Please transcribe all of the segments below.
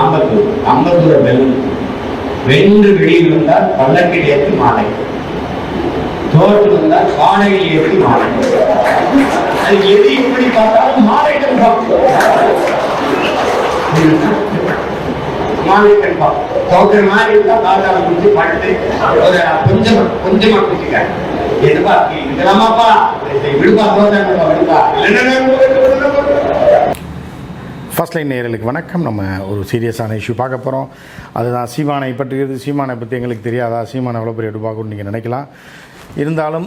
ஆம்பத்தூர் ஆம்பத்தூரை வெல்லும் வென்று வெளியில் வந்தால் பல்லக்கில் ஏற்றி மாலை. தோற்று வந்தால் காலையில் ஏற்றி மாலை. அது எது எப்படி பார்த்தாலும் மாலை கன்ஃபார்ம் மாலை கன்ஃபார்ம் தோற்ற மாதிரி இருந்தா பாதாள குடிச்சு படுத்து ஒரு கொஞ்சமா கொஞ்சமா குடிச்சுக்க எதுப்பா? இதெல்லாமாப்பா விடுப்பா தோற்ற விடுப்பா? இல்லைன்னா ஃபர்ஸ்ட் லைன் நேயர்களுக்கு வணக்கம். நம்ம ஒரு சீரியஸான இஷ்யூ பார்க்க போகிறோம் அதுதான் சீமானை பற்றியது சீமானை பற்றி எங்களுக்கு தெரியாதா? சீமானை எவ்வளோ பெரிய எடுப்பாக்குன்னு நீங்கள் நினைக்கலாம். இருந்தாலும்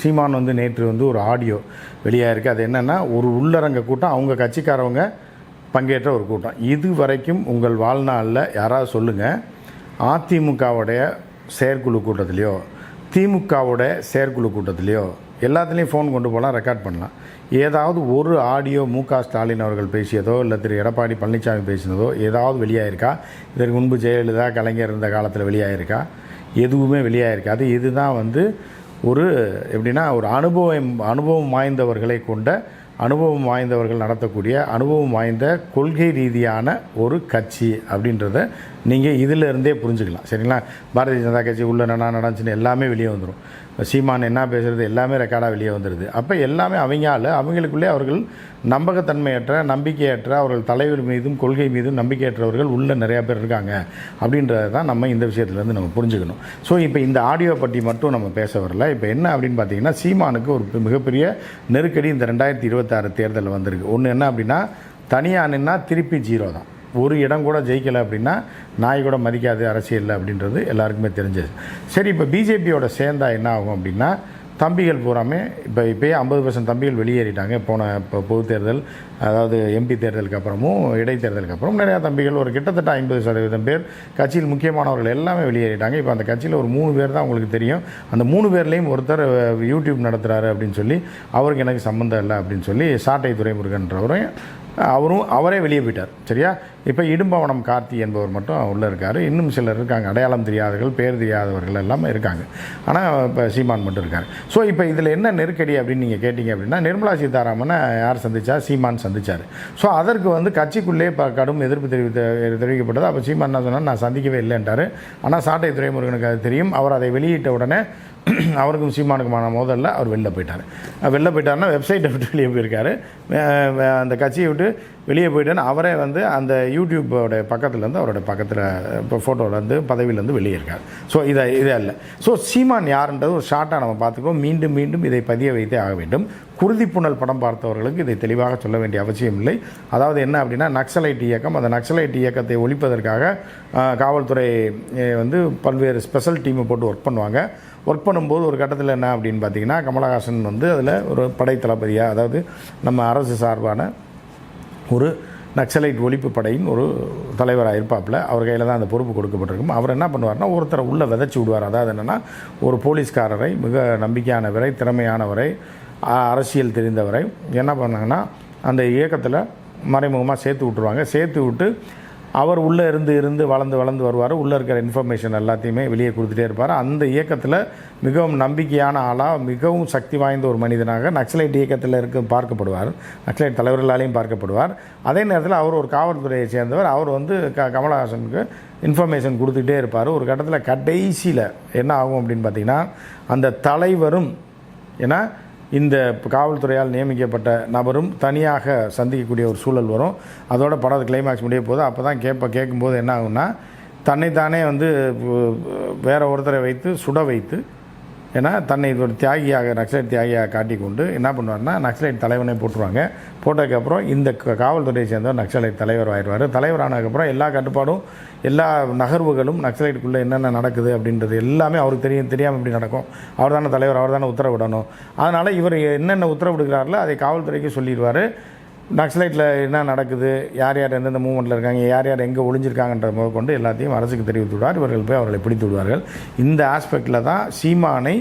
சீமான் வந்து நேற்று வந்து ஒரு ஆடியோ வெளியாக இருக்குது அது என்னென்னா ஒரு உள்ளரங்க கூட்டம் அவங்க கட்சிக்காரவங்க பங்கேற்ற ஒரு கூட்டம். இது வரைக்கும் உங்கள் வாழ்நாளில் யாராவது சொல்லுங்கள் அதிமுகவுடைய செயற்குழு கூட்டத்திலையோ திமுகவோட செயற்குழு கூட்டத்திலையோ எல்லாத்துலேயும் ஃபோன் கொண்டு போகலாம் ரெக்கார்ட் பண்ணலாம். ஏதாவது ஒரு ஆடியோ மு க ஸ்டாலின் அவர்கள் பேசியதோ இல்லை திரு எடப்பாடி பழனிசாமி பேசினதோ ஏதாவது வெளியாயிருக்கா? இதற்கு முன்பு ஜெயலலிதா கலைஞர் இருந்த காலத்தில் வெளியாயிருக்கா? எதுவுமே வெளியாயிருக்காது. இதுதான் வந்து ஒரு எப்படின்னா ஒரு அனுபவம் அனுபவம் வாய்ந்தவர்களை கொண்ட அனுபவம் வாய்ந்தவர்கள் நடத்தக்கூடிய அனுபவம் வாய்ந்த கொள்கை ரீதியான ஒரு கட்சி அப்படின்றத நீங்கள் இதிலிருந்தே புரிஞ்சுக்கலாம். சரிங்களா? பாரதிய ஜனதா கட்சி உள்ள என்ன நடந்துச்சுன்னு எல்லாமே வெளியே வந்துடும் சீமான் என்ன பேசுகிறது எல்லாமே ரெக்கார்டாக வெளியே வந்துடுது அப்போ எல்லாமே அவங்களால அவங்களுக்குள்ளே அவர்கள் நம்பகத்தன்மையற்ற நம்பிக்கையற்ற அவர்கள் தலைவர் மீதும் கொள்கை மீதும் நம்பிக்கையற்றவர்கள் உள்ள நிறையா பேர் இருக்காங்க. அப்படின்றத தான் நம்ம இந்த விஷயத்துலேருந்து நம்ம புரிஞ்சுக்கணும். ஸோ இப்போ இந்த ஆடியோ பற்றி மட்டும் நம்ம பேச வரல. இப்போ என்ன அப்படின்னு பார்த்தீங்கன்னா சீமானுக்கு ஒரு மிகப்பெரிய நெருக்கடி இந்த ரெண்டாயிரத்தி இருபத்தாறு தேர்தலில் வந்திருக்கு. ஒன்று என்ன அப்படின்னா தனியாக நின்னா திருப்பி ஜீரோ தான் ஒரு இடம் கூட ஜெயிக்கலை அப்படின்னா நாய் கூட மதிக்காது அரசியல் அப்படின்றது எல்லாருக்குமே தெரிஞ்சது. சரி இப்போ பிஜேபியோட சேர்ந்தா என்ன ஆகும் அப்படின்னா தம்பிகள் பூராமே இப்போ இப்போயே ஐம்பது பர்சன்ட் தம்பிகள் வெளியேறிட்டாங்க. போன இப்போ பொது தேர்தல் அதாவது எம்பி தேர்தலுக்கு அப்புறமும் இடைத்தேர்தலுக்கு அப்புறம் நிறையா தம்பிகள் ஒரு கிட்டத்தட்ட ஐம்பது சதவீதம் பேர் கட்சியில் முக்கியமானவர்கள் எல்லாமே வெளியேறிட்டாங்க. இப்போ அந்த கட்சியில் ஒரு மூணு பேர் தான் உங்களுக்கு தெரியும். அந்த மூணு பேர்லேயும் ஒருத்தர் யூடியூப் நடத்துகிறாரு அப்படின்னு சொல்லி அவருக்கு எனக்கு சம்மந்தம் இல்லை அப்படின்னு சொல்லி சாட்டை துரைமுருகன்றவரும் அவரும் அவரே வெளியே போயிட்டார். சரியா? இப்போ இடும்பவனம் கார்த்தி என்பவர் மட்டும் உள்ளே இருக்கார். இன்னும் சிலர் இருக்காங்க. அடையாளம் தெரியாதவர்கள் பேர் தெரியாதவர்கள் எல்லாமே இருக்காங்க. ஆனால் இப்போ சீமான் மட்டும் இருக்கார். ஸோ இப்போ இதில் என்ன நெருக்கடி அப்படின்னு நீங்கள் கேட்டிங்க அப்படின்னா நிர்மலா சீதாராமனை யார் சந்தித்தார் சீமான் சந்திச்சார். ஸோ அதற்கு வந்து கட்சிக்குள்ளே இப்போ கடும் எதிர்ப்பு தெரிவித்த தெரிவிக்கப்பட்டது. அப்போ சீமான் என்ன சொன்னால் நான் சந்திக்கவே இல்லைன்ட்டார். ஆனால் சாட்டை துறைமுருகனுக்கு அது தெரியும். அவர் அதை வெளியிட்ட உடனே அவருக்கும் சீமானுக்குமான மோதலில் அவர் வெளில போயிட்டார். வெளில போயிட்டாருன்னா வெப்சைட்டை விட்டு வெளியே போயிருக்காரு. அந்த கட்சியை விட்டு வெளியே போயிட்டேன்னு அவரே வந்து அந்த யூடியூப்போட பக்கத்துலேருந்து அவரோட பக்கத்தில் இப்போ ஃபோட்டோலேருந்து பதவியிலேருந்து வெளியே இருக்கார். ஸோ இதை இதே இல்லை ஸோ சீமான் யாருன்றது ஒரு ஷார்ட்டாக நம்ம பார்த்துக்கோம் மீண்டும் மீண்டும் இதை பதிய வைத்தே ஆக வேண்டும். குருதிப்புணல் படம் பார்த்தவர்களுக்கு இதை தெளிவாக சொல்ல வேண்டிய அவசியம் இல்லை. அதாவது என்ன அப்படின்னா நக்சலைட் இயக்கம் அந்த நக்சலைட் இயக்கத்தை ஒழிப்பதற்காக காவல்துறை வந்து பல்வேறு ஸ்பெஷல் டீமை போட்டு ஒர்க் பண்ணுவாங்க. ஒர்க் பண்ணும்போது ஒரு கட்டத்தில் என்ன அப்படின்னு பார்த்தீங்கன்னா கமலஹாசன் வந்து அதில் ஒரு படை தளபதியாக அதாவது நம்ம அரசு சார்பான ஒரு நக்சலைட் ஒழிப்பு படையின் ஒரு தலைவராக இருப்பாப்பில் அவர் கையில் தான் அந்த பொறுப்பு கொடுக்கப்பட்டிருக்கும். அவர் என்ன பண்ணுவார்னா ஒருத்தரை உள்ளே விதைச்சி விடுவார். அதாவது என்னென்னா ஒரு போலீஸ்காரரை மிக நம்பிக்கையானவரை திறமையானவரை அரசியல் தெரிந்தவரை என்ன பண்ணாங்கன்னா அந்த இயக்கத்தில் மறைமுகமாக சேர்த்து விட்டுருவாங்க. சேர்த்து விட்டு அவர் உள்ளே இருந்து இருந்து வளர்ந்து வளர்ந்து வருவார். உள்ளே இருக்கிற இன்ஃபர்மேஷன் எல்லாத்தையுமே வெளியே கொடுத்துட்டே இருப்பார். அந்த இயக்கத்தில் மிகவும் நம்பிக்கையான ஆளாக மிகவும் சக்தி வாய்ந்த ஒரு மனிதனாக நக்சலைட் இயக்கத்தில் இருக்க பார்க்கப்படுவார். நக்சலைட் தலைவர்களாலையும் பார்க்கப்படுவார். அதே நேரத்தில் அவர் ஒரு காவல்துறையை சேர்ந்தவர். அவர் வந்து க கமலஹாசனுக்கு இன்ஃபர்மேஷன் கொடுத்துட்டே இருப்பார். ஒரு கட்டத்தில் கடைசியில் என்ன ஆகும் அப்படின்னு பார்த்தீங்கன்னா அந்த தலைவரும் ஏன்னா இந்த காவல்துறையால் நியமிக்கப்பட்ட நபரும் தனியாக சந்திக்கக்கூடிய ஒரு சூழல் வரும். அதோட படம் கிளைமாக்ஸ் முடிய போது அப்போ தான் கேட்ப கேட்கும்போது என்ன ஆகும்னா தன்னைத்தானே வந்து வேறு வேற ஒருத்தரை வைத்து சுட வைத்து ஏன்னா தன்னை ஒரு தியாகியாக நக்சலைட் தியாகியாக காட்டிக்கொண்டு என்ன பண்ணுவார்னா நக்சலைட் தலைவனை போட்டுருவாங்க. போட்டதுக்கப்புறம் இந்த காவல்துறையை சேர்ந்த நக்சலைட் தலைவர் ஆயிடுவார். தலைவர் ஆனதுக்கப்புறம் எல்லா கட்டுப்பாடும் எல்லா நகர்வுகளும் நக்சலைட்டுக்குள்ளே என்னென்ன நடக்குது அப்படின்றது எல்லாமே அவருக்கு தெரியும் தெரியாமல் இப்படி நடக்கும். அவர் தானே தலைவர் அவர் தானே உத்தரவிடணும். அதனால் இவர் என்னென்ன உத்தரவிடுகிறார்களோ அதை காவல்துறைக்கு சொல்லிடுவார். நக்சலைட்டில் என்ன நடக்குது? யார் யார் எந்தெந்த மூமெண்ட்டில் இருக்காங்க? யார் யார் எங்கே ஒளிஞ்சிருக்காங்கன்ற முதல் கொண்டு எல்லாத்தையும் அரசுக்கு தெரிவித்து விடுவார் இவர்கள் போய் அவர்களை பிடித்து விடுவார்கள் இந்த ஆஸ்பெக்டில் தான் சீமானை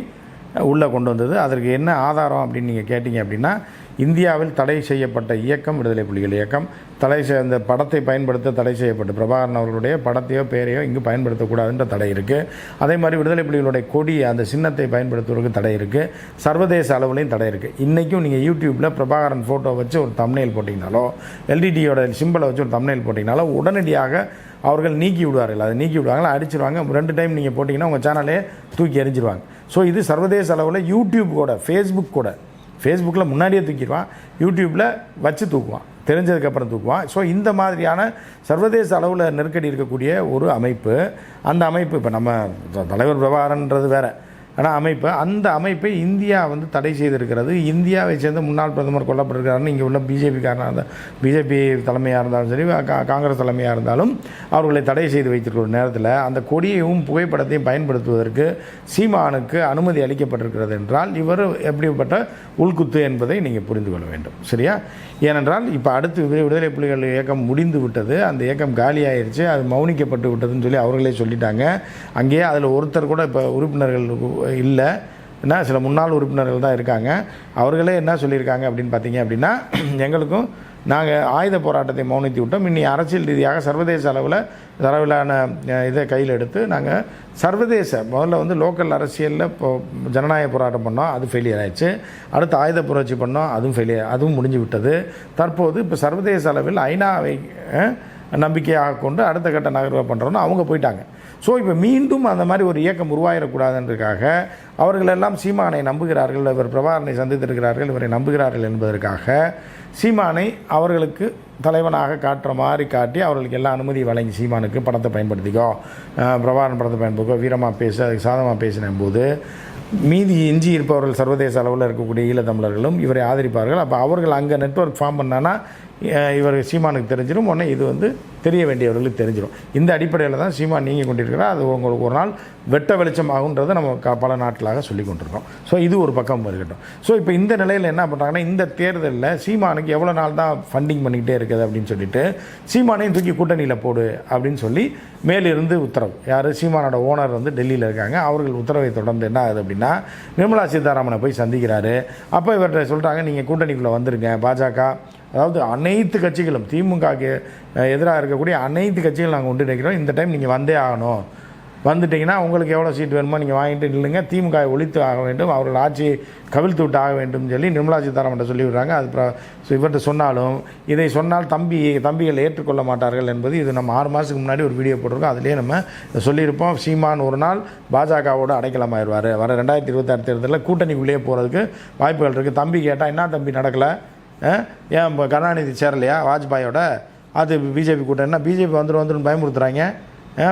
உள்ளே கொண்டு வந்தது. அதற்கு என்ன ஆதாரம் அப்படின்னு நீங்கள் கேட்டிங்க அப்படின்னா இந்தியாவில் தடை செய்யப்பட்ட இயக்கம் விடுதலை புலிகள் இயக்கம். தடை செய் அந்த படத்தை பயன்படுத்த தடை செய்யப்பட்டு பிரபாகரன் அவர்களுடைய படத்தையோ பேரையோ இங்கு பயன்படுத்தக்கூடாதுன்ற தடை இருக்குது அதே மாதிரி விடுதலை புலிகளுடைய கொடி அந்த சின்னத்தை பயன்படுத்துவதற்கு தடை இருக்குது சர்வதேச அளவுலையும் தடை இருக்குது இன்றைக்கும் நீங்கள் யூடியூப்பில் பிரபாகரன் ஃபோட்டோ வச்சு ஒரு தம்னையில் போட்டிங்கனாலோ எல்டிடியோட சிம்பிளை வச்சு ஒரு தம்னையில் போட்டிங்கனாலோ உடனடியாக அவர்கள் நீக்கி விடுவார்கள். அதை நீக்கி விடுவாங்களா அடிச்சிருவாங்க. ரெண்டு டைம் நீங்கள் போட்டிங்கன்னா உங்கள் சேனலே தூக்கி எறிஞ்சிருவாங்க. ஸோ இது சர்வதேச அளவில் யூடியூப் கூட ஃபேஸ்புக் கூட ஃபேஸ்புக்கில் முன்னாடியே தூக்கிடுவான் யூடியூப்பில் வச்சு தூக்குவான் தெரிஞ்சதுக்கப்புறம் தூக்குவான். ஸோ இந்த மாதிரியான சர்வதேச அளவில் நெருக்கடி இருக்கக்கூடிய ஒரு அமைப்பு. அந்த அமைப்பு இப்போ நம்ம தலைவர் விவகாரன்றது வேறு. ஆனால் அமைப்பு அந்த அமைப்பை இந்தியா வந்து தடை செய்திருக்கிறது. இந்தியாவை சேர்ந்த முன்னாள் பிரதமர் கொல்லப்பட்டிருக்கிறாருன்னு இங்கே உள்ள பிஜேபிக்காரனாக இருந்தால் பிஜேபி தலைமையாக இருந்தாலும் சரி காங்கிரஸ் தலைமையாக இருந்தாலும் அவர்களை தடை செய்து வைத்திருக்கிற நேரத்தில் அந்த கொடியையும் புகைப்படத்தையும் பயன்படுத்துவதற்கு சீமானுக்கு அனுமதி அளிக்கப்பட்டிருக்கிறது என்றால் இவர் எப்படிப்பட்ட உள்குத்து என்பதை நீங்கள் புரிந்து கொள்ள வேண்டும். சரியா? ஏனென்றால் இப்போ அடுத்து விடுதலை புலிகள் இயக்கம் முடிந்து விட்டது அந்த இயக்கம் காலியாயிருச்சு அது மௌனிக்கப்பட்டு விட்டதுன்னு சொல்லி அவர்களே சொல்லிட்டாங்க. அங்கேயே அதில் ஒருத்தர் கூட இப்போ உறுப்பினர்கள் இல்லை. என்ன சில முன்னாள் உறுப்பினர்கள் தான் இருக்காங்க. அவர்களே என்ன சொல்லியிருக்காங்க அப்படின்னு பார்த்தீங்க அப்படின்னா எங்களுக்கும் நாங்கள் ஆயுத போராட்டத்தை மௌனித்து விட்டோம். இன்னி அரசியல் ரீதியாக சர்வதேச அளவில் தரவிலான இதை கையில் எடுத்து நாங்கள் சர்வதேச முதல்ல வந்து லோக்கல் அரசியலில் இப்போ ஜனநாயக போராட்டம் பண்ணோம் அது ஃபெயிலியர் ஆயிடுச்சு. அடுத்து ஆயுத புரட்சி பண்ணோம் அதுவும் ஃபெயிலியர் அதுவும் முடிஞ்சு விட்டது. தற்போது இப்போ சர்வதேச அளவில் ஐநாவை நம்பிக்கையாக கொண்டு அடுத்த கட்ட நகர்வை பண்ணுறோன்னு அவங்க போயிட்டாங்க. ஸோ இப்போ மீண்டும் அந்த மாதிரி ஒரு இயக்கம் உருவாகிடக்கூடாதுன்றதுக்காக அவர்கள் எல்லாம் சீமானை நம்புகிறார்கள் இவர் பிரபாகரனை சந்தித்திருக்கிறார்கள் இவரை நம்புகிறார்கள் என்பதற்காக சீமானை அவர்களுக்கு தலைவனாக காட்டுற மாதிரி காட்டி அவர்களுக்கு எல்லா அனுமதி வழங்கி சீமானுக்கு படத்தை பயன்படுத்திக்கோ. அஹ் பிரபாகரன் படத்தை பயன்படுத்திக்கோ வீரமாக பேசு அதுக்கு சாதமாக பேசின போது மீதி எஞ்சி இருப்பவர்கள் சர்வதேச அளவில் இருக்கக்கூடிய ஈழத்தமிழர்களும் இவரை ஆதரிப்பார்கள். அப்போ அவர்கள் அங்கே நெட்வொர்க் ஃபார்ம் பண்ணான்னா இவர் சீமானுக்கு தெரிஞ்சிடும் உடனே இது வந்து தெரிய வேண்டியவர்களுக்கு தெரிஞ்சிடும். இந்த அடிப்படையில் தான் சீமான் நீங்கள் கொண்டிருக்கிறார். அது உங்களுக்கு ஒரு நாள் வெட்ட வெளிச்சமாகுன்றதை நம்ம க பல நாட்களாக சொல்லி கொண்டிருக்கோம். ஸோ இது ஒரு பக்கம் இருக்கட்டும் ஸோ இப்போ இந்த நிலையில் என்ன பண்ணுறாங்கன்னா இந்த தேர்தலில் சீமானுக்கு எவ்வளோ நாள் தான் ஃபண்டிங் பண்ணிக்கிட்டே இருக்குது அப்படின்னு சொல்லிட்டு சீமானையும் தூக்கி கூட்டணியில் போடு அப்படின்னு சொல்லி மேலிருந்து உத்தரவு. யார்? சீமானோட ஓனர் வந்து டெல்லியில் இருக்காங்க. அவர்கள் உத்தரவை தொடர்ந்து என்ன ஆகுது அப்படின்னா நிர்மலா சீதாராமனை போய் சந்திக்கிறாரு. அப்போ இவர்கிட்ட சொல்கிறாங்க நீங்கள் கூட்டணிக்குள்ளே வந்துருங்க. பாஜக அதாவது அனைத்து கட்சிகளும் திமுகக்கு எதிராக இருக்கக்கூடிய அனைத்து கட்சிகள் நாங்கள் ஒன்றிணைக்கிறோம் இந்த டைம் நீங்கள் வந்தே ஆகணும். வந்துட்டீங்கன்னா உங்களுக்கு எவ்வளோ சீட் வேணுமோ நீங்கள் வாங்கிட்டு நில்லுங்க. திமுக ஒழித்து ஆக வேண்டும். அவர்கள் ஆட்சியை கவிழ்த்து விட்டு ஆக வேண்டும் சொல்லி நிர்மலா சீதாராமன் சொல்லி விடுறாங்க. அது இவர்கிட்ட சொன்னாலும் இதை சொன்னால் தம்பி தம்பிகள் ஏற்றுக்கொள்ள மாட்டார்கள் என்பது இது நம்ம ஆறு மாதத்துக்கு முன்னாடி ஒரு வீடியோ போட்டிருக்கோம். அதிலே நம்ம சொல்லியிருப்போம். சீமான் ஒரு நாள் பாஜகவோட அடைக்கலமாயிருவார் வர ரெண்டாயிரத்தி இருபத்தாறு தேர்தலில் கூட்டணிக்குள்ளேயே போகிறதுக்கு வாய்ப்புகள் இருக்குது தம்பி கேட்டால் என்ன தம்பி நடக்கலை? ஏன் இப்போ கருணாநிதி சேரலையா? வாஜ்பாயோட அது பிஜேபி கூட்டம் என்ன? பிஜேபி வந்துடும் வந்துடும் பயமுறுத்துறாங்க.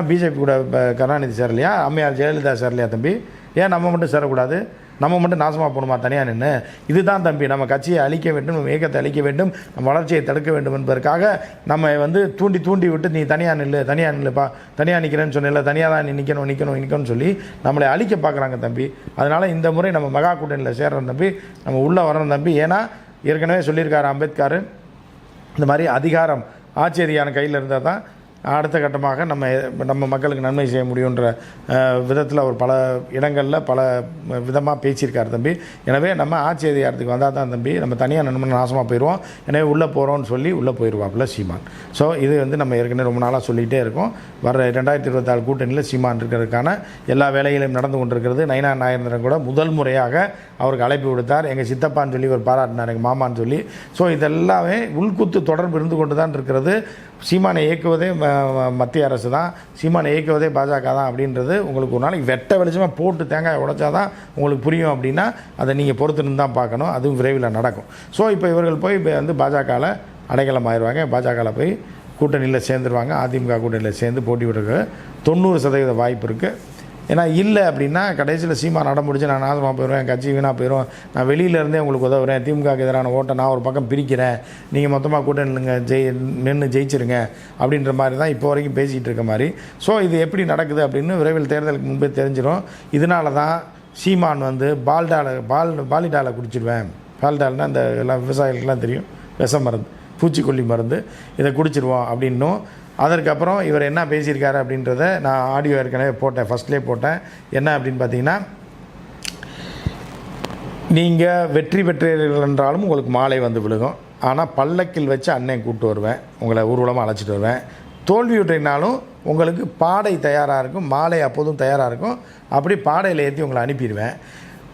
பிஜேபி கூட இப்போ கருணாநிதி சேரலையா? அம்மையார் ஜெயலலிதா சேரலையா தம்பி? ஏன் நம்ம மட்டும் சேரக்கூடாது? நம்ம மட்டும் நாசமாக போகணுமா தனியாக நின்று இதுதான் தம்பி நம்ம கட்சியை அழிக்க வேண்டும் நம்ம இயக்கத்தை அழிக்க வேண்டும் நம்ம வளர்ச்சியை தடுக்க வேண்டும் என்பதற்காக நம்ம வந்து தூண்டி தூண்டி விட்டு நீ தனியாக நில்லு தனியாக நில்லுப்பா தனியாக நிற்கிறேன்னு சொன்னல தனியாக தான் நீ நிற்கணும் நிற்கணும் நிற்கணும்னு சொல்லி நம்மளை அழிக்க பார்க்குறாங்க தம்பி. அதனால் இந்த முறை நம்ம மகா கூட்டணியில் சேர்றோம் தம்பி. நம்ம உள்ளே வரணும் தம்பி. ஏன்னா ஏற்கனவே சொல்லியிருக்காரு அம்பேத்கர் இந்த மாதிரி அதிகாரம் ஆச்சரியான கையில் இருந்தால் தான் அடுத்த கட்டமாக நம்ம நம்ம மக்களுக்கு நன்மை செய்ய முடியுன்ற விதத்தில் அவர் பல இடங்களில் பல விதமாக பேசியிருக்கார் தம்பி. எனவே நம்ம ஆட்சி அதிகாரத்துக்கு வந்தால் தான் தம்பி நம்ம தனியாக நண்பன் நாசமாக போயிடுவோம் எனவே உள்ளே போகிறோம்னு சொல்லி உள்ளே போயிடுவாப்புல சீமான். ஸோ இது வந்து நம்ம ஏற்கனவே ரொம்ப நாளாக சொல்லிகிட்டே இருக்கோம். வர ரெண்டாயிரத்தி இருபத்தாறு கூட்டணியில் சீமான் இருக்கிறதுக்கான எல்லா வேலைகளையும் நடந்து கொண்டிருக்கிறது. நயனா நாயந்திரன் கூட முதல் முறையாக அவருக்கு அழைப்பு விடுத்தார். எங்கள் சித்தப்பான்னு சொல்லி ஒரு பாராட்டினார் எங்கள் மாமான்னு சொல்லி. ஸோ இதெல்லாமே உள்குத்து தொடர்பு இருந்து கொண்டு தான் இருக்கிறது. சீமானை இயக்குவதே ம- மத்திய அரசு தான். சீமானை இயக்குவதே பாஜக தான் அப்படின்றது உங்களுக்கு ஒரு நாளைக்கு வெட்ட வெளிச்சமாக போட்டு தேங்காய் உடைச்சா தான் உங்களுக்கு புரியும் அப்படின்னா அதை நீங்கள் பொறுத்துன்னு தான் பார்க்கணும். அதுவும் விரைவில் நடக்கும். ஸோ இப்போ இவர்கள் போய் வந்து பாஜகவில் அடைக்கலம் ஆயிடுவாங்க பாஜகவில் போய் கூட்டணியில் சேர்ந்துருவாங்க. அதிமுக கூட்டணியில் சேர்ந்து போட்டி விடுறதுக்கு தொண்ணூறு சதவீத வாய்ப்பு இருக்குது ஏன்னா இல்லை அப்படின்னா கடைசியில் சீமா நட முடிச்சு நான் நாசமாக போயிடுவேன் கட்சி வீணாக போயிடும். நான் வெளியிலேருந்தே உங்களுக்கு உதவுறேன். திமுகக்கு எதிரான ஓட்டை நான் ஒரு பக்கம் பிரிக்கிறேன். நீங்கள் மொத்தமாக கூட்ட கூட்டணிங்க ஜெய் நின்று ஜெயிச்சிருங்க அப்படின்ற மாதிரி தான் இப்போ வரைக்கும் பேசிகிட்டு இருக்க மாதிரி. ஸோ இது எப்படி நடக்குது அப்படின்னு விரைவில் தேர்தலுக்கு முன்பே தெரிஞ்சிடும். இதனால தான் சீமான் வந்து பால்டால பால் பாலிடாலை குடிச்சிடுவேன் பால்டால்னா அந்த எல்லாம் விவசாயிகளுக்கெல்லாம் தெரியும். விஷ மருந்து பூச்சிக்கொல்லி மருந்து. இதை குடிச்சிருவோம் அப்படின்னும் அதற்கப்புறம் இவர் என்ன பேசியிருக்காரு அப்படின்றத நான் ஆடியோ ஏற்கனவே போட்டேன் ஃபஸ்ட்லேயே போட்டேன். என்ன அப்படின்னு பார்த்தீங்கன்னா நீங்கள் வெற்றி பெற்றீர்கள் என்றாலும் உங்களுக்கு மாலை வந்து விழுகும். ஆனால் பல்லக்கில் வச்சு அண்ணன் கூப்பிட்டு வருவேன் உங்களை ஊர்வலமாக அழைச்சிட்டு வருவேன். தோல்வியுற்றினாலும் உங்களுக்கு பாடை தயாராக இருக்கும் மாலை அப்போதும் தயாராக இருக்கும். அப்படி பாடையில் ஏற்றி உங்களை அனுப்பிடுவேன்.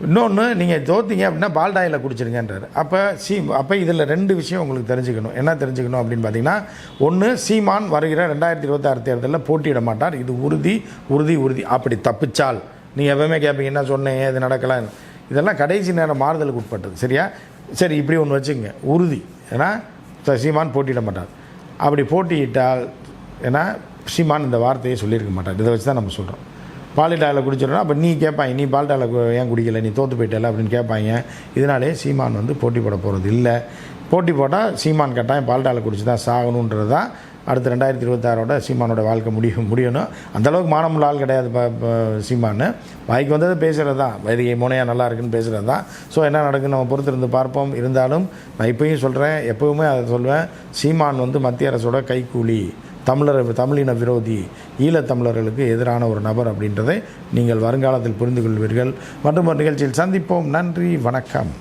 இன்னொன்று நீங்கள் தோத்தீங்க அப்படின்னா பால்டாயில் குடிச்சிருங்கன்றார். அப்போ சீ அப்போ இதில் ரெண்டு விஷயம் உங்களுக்கு தெரிஞ்சுக்கணும். என்ன தெரிஞ்சுக்கணும் அப்படின்னு பார்த்தீங்கன்னா ஒன்று சீமான் வருகிற ரெண்டாயிரத்தி இருபத்தாறு தேர்தலில் போட்டியிட மாட்டார். இது உறுதி உறுதி உறுதி. அப்படி தப்பிச்சால் நீங்கள் எப்பவுமே கேட்பீங்க என்ன சொன்னேன்? இது நடக்கலாம் இதெல்லாம் கடைசி நேரம் மாறுதலுக்கு உட்பட்டது. சரியா? சரி இப்படி ஒன்று வச்சுக்கோங்க. உறுதி. ஏன்னா த- சீமான் போட்டியிட மாட்டார். அப்படி போட்டியிட்டால் ஏன்னா சீமான் இந்த வார்த்தையை சொல்லியிருக்க மாட்டார். இதை வச்சு தான் நம்ம சொல்கிறோம் பாலிடாவில் குடிச்சிடணும் அப்போ நீ கேட்பாங்க நீ பால்டாவில் ஏன் குடிக்கல? நீ தோற்று போயிட்டல அப்படின்னு கேட்பாங்க இதனாலே சீமான் வந்து போட்டி போட போகிறது இல்லை. போட்டி போட்டால் சீமான் கட்டாயம் பால்டாவில் குடிச்சு தான் சாகணுன்றது தான் அடுத்த ரெண்டாயிரத்தி இருபத்தாறோட சீமானோட வாழ்க்கை முடியும் முடியணும். அந்தளவுக்கு மானமுள்ள ஆள் கிடையாது இப்போ சீமான். வாய்க்கு வந்தது பேசுகிறது தான் வைதிகை முனையாக நல்லா இருக்குன்னு பேசுகிறது தான் ஸோ என்ன நடக்குன்னு நம்ம பொறுத்திருந்து பார்ப்போம். இருந்தாலும் நான் இப்போயும் சொல்கிறேன் எப்போவுமே அதை சொல்வேன். சீமான் வந்து மத்திய அரசோட கைக்கூலி தமிழர் தமிழின விரோதி ஈழத்தமிழர்களுக்கு எதிரான ஒரு நபர் அப்படின்றதை நீங்கள் வருங்காலத்தில் புரிந்து கொள்வீர்கள் மற்றும் ஒரு நிகழ்ச்சியில் சந்திப்போம். நன்றி வணக்கம்.